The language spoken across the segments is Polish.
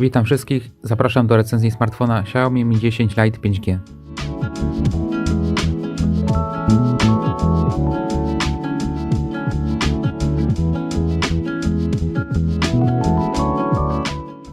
Witam wszystkich, zapraszam do recenzji smartfona Xiaomi Mi 10 Lite 5G.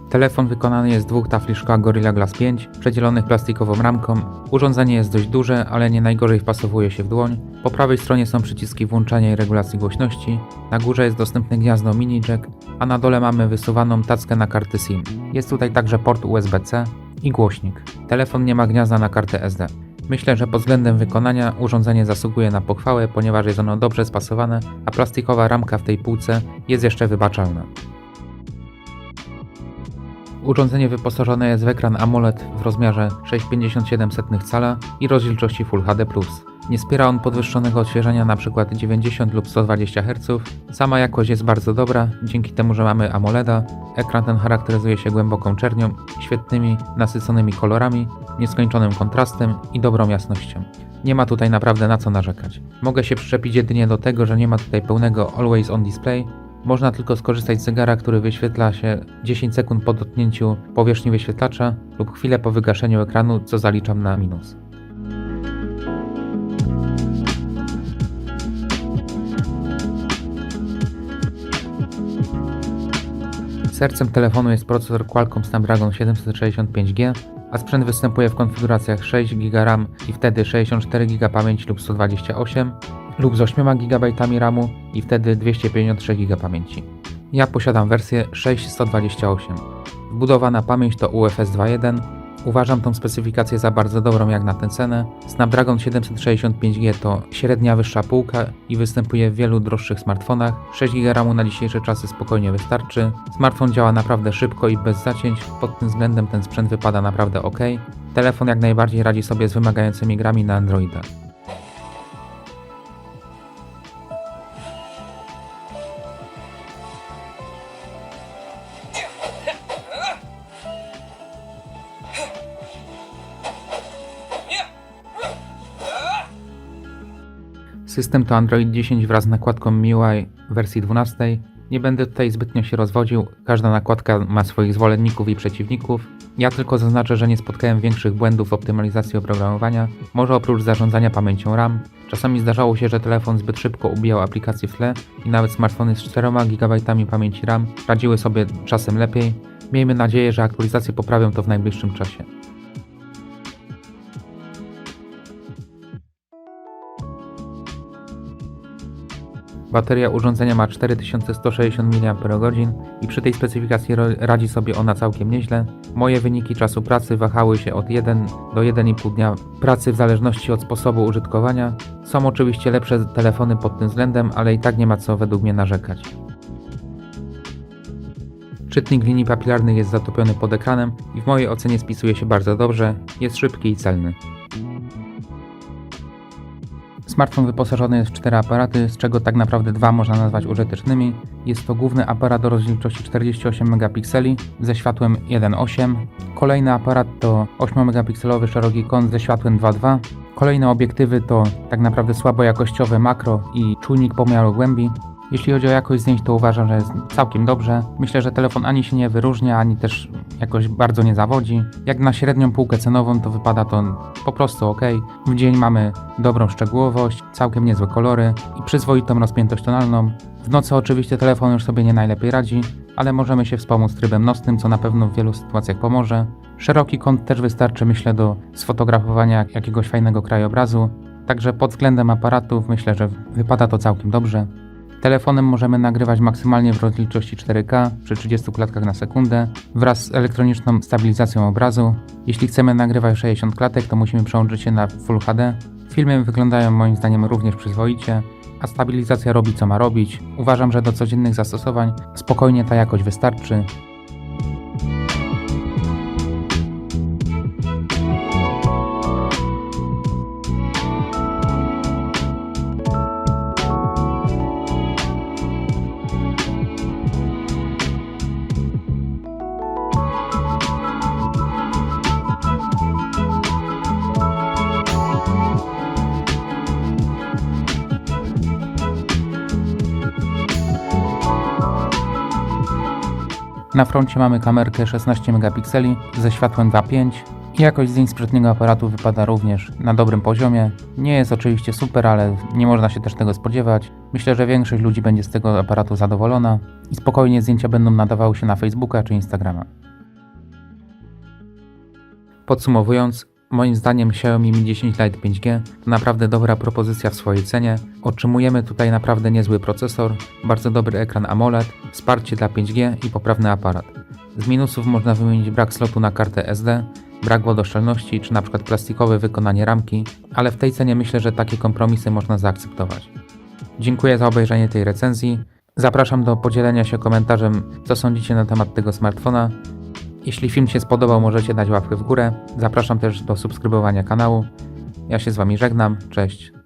Telefon wykonany jest z dwóch tafli szkła Gorilla Glass 5, przedzielonych plastikową ramką. Urządzenie jest dość duże, ale nie najgorzej wpasowuje się w dłoń. Po prawej stronie są przyciski włączania i regulacji głośności. Na górze jest dostępne gniazdo mini jack, a na dole mamy wysuwaną tackę na karty SIM. Jest tutaj także port USB-C i głośnik. Telefon nie ma gniazda na kartę SD. Myślę, że pod względem wykonania urządzenie zasługuje na pochwałę, ponieważ jest ono dobrze spasowane, a plastikowa ramka w tej półce jest jeszcze wybaczalna. Urządzenie wyposażone jest w ekran AMOLED w rozmiarze 6,57 cala i rozdzielczości Full HD+. Nie wspiera on podwyższonego odświeżania np. 90 lub 120 Hz. Sama jakość jest bardzo dobra, dzięki temu, że mamy AMOLEDa. Ekran ten charakteryzuje się głęboką czernią, świetnymi, nasyconymi kolorami, nieskończonym kontrastem i dobrą jasnością. Nie ma tutaj naprawdę na co narzekać. Mogę się przyczepić jedynie do tego, że nie ma tutaj pełnego Always On Display, można tylko skorzystać z zegara, który wyświetla się 10 sekund po dotknięciu powierzchni wyświetlacza lub chwilę po wygaszeniu ekranu, co zaliczam na minus. Sercem telefonu jest procesor Qualcomm Snapdragon 765G, a sprzęt występuje w konfiguracjach 6 GB RAM i wtedy 64 GB pamięci lub 128 lub z 8 GB RAMu i wtedy 253 GB pamięci. Ja posiadam wersję 6128. Wbudowana pamięć to UFS 2.1. Uważam tą specyfikację za bardzo dobrą jak na tę cenę. Snapdragon 765G to średnia wyższa półka i występuje w wielu droższych smartfonach. 6 GB RAMu na dzisiejsze czasy spokojnie wystarczy. Smartfon działa naprawdę szybko i bez zacięć. Pod tym względem ten sprzęt wypada naprawdę ok. Telefon jak najbardziej radzi sobie z wymagającymi grami na Androida. System to Android 10 wraz z nakładką MIUI wersji 12. Nie będę tutaj zbytnio się rozwodził, każda nakładka ma swoich zwolenników i przeciwników. Ja tylko zaznaczę, że nie spotkałem większych błędów w optymalizacji oprogramowania, może oprócz zarządzania pamięcią RAM. Czasami zdarzało się, że telefon zbyt szybko ubijał aplikacje w tle i nawet smartfony z 4 GB pamięci RAM radziły sobie czasem lepiej. Miejmy nadzieję, że aktualizacje poprawią to w najbliższym czasie. Bateria urządzenia ma 4160 mAh i przy tej specyfikacji radzi sobie ona całkiem nieźle. Moje wyniki czasu pracy wahały się od 1 do 1,5 dnia pracy w zależności od sposobu użytkowania. Są oczywiście lepsze telefony pod tym względem, ale i tak nie ma co według mnie narzekać. Czytnik linii papilarnych jest zatopiony pod ekranem i w mojej ocenie spisuje się bardzo dobrze, jest szybki i celny. Smartfon wyposażony jest w cztery aparaty, z czego tak naprawdę dwa można nazwać użytecznymi. Jest to główny aparat o rozdzielczości 48 megapikseli ze światłem 1.8. Kolejny aparat to 8-megapikselowy szeroki kąt ze światłem 2.2. Kolejne obiektywy to tak naprawdę słabojakościowe makro i czujnik pomiaru głębi. Jeśli chodzi o jakość zdjęć, to uważam, że jest całkiem dobrze. Myślę, że telefon ani się nie wyróżnia, ani też jakoś bardzo nie zawodzi. Jak na średnią półkę cenową, to wypada to po prostu ok. W dzień mamy dobrą szczegółowość, całkiem niezłe kolory i przyzwoitą rozpiętość tonalną. W nocy oczywiście telefon już sobie nie najlepiej radzi, ale możemy się wspomóc trybem nocnym, co na pewno w wielu sytuacjach pomoże. Szeroki kąt też wystarczy, myślę, do sfotografowania jakiegoś fajnego krajobrazu. Także pod względem aparatów myślę, że wypada to całkiem dobrze. Telefonem możemy nagrywać maksymalnie w rozdzielczości 4K przy 30 klatkach na sekundę wraz z elektroniczną stabilizacją obrazu. Jeśli chcemy nagrywać 60 klatek, to musimy przełączyć się na Full HD. Filmy wyglądają moim zdaniem również przyzwoicie, a stabilizacja robi co ma robić. Uważam, że do codziennych zastosowań spokojnie ta jakość wystarczy. Na froncie mamy kamerkę 16 megapikseli ze światłem 2.5 i jakość zdjęć z aparatu wypada również na dobrym poziomie. Nie jest oczywiście super, ale nie można się też tego spodziewać. Myślę, że większość ludzi będzie z tego aparatu zadowolona i spokojnie zdjęcia będą nadawały się na Facebooka czy Instagrama. Podsumowując, moim zdaniem Xiaomi Mi 10 Lite 5G to naprawdę dobra propozycja w swojej cenie. Otrzymujemy tutaj naprawdę niezły procesor, bardzo dobry ekran AMOLED, wsparcie dla 5G i poprawny aparat. Z minusów można wymienić brak slotu na kartę SD, brak wodoszczelności czy na przykład plastikowe wykonanie ramki, ale w tej cenie myślę, że takie kompromisy można zaakceptować. Dziękuję za obejrzenie tej recenzji. Zapraszam do podzielenia się komentarzem, co sądzicie na temat tego smartfona. Jeśli film się spodobał, możecie dać łapkę w górę. Zapraszam też do subskrybowania kanału. Ja się z Wami żegnam. Cześć.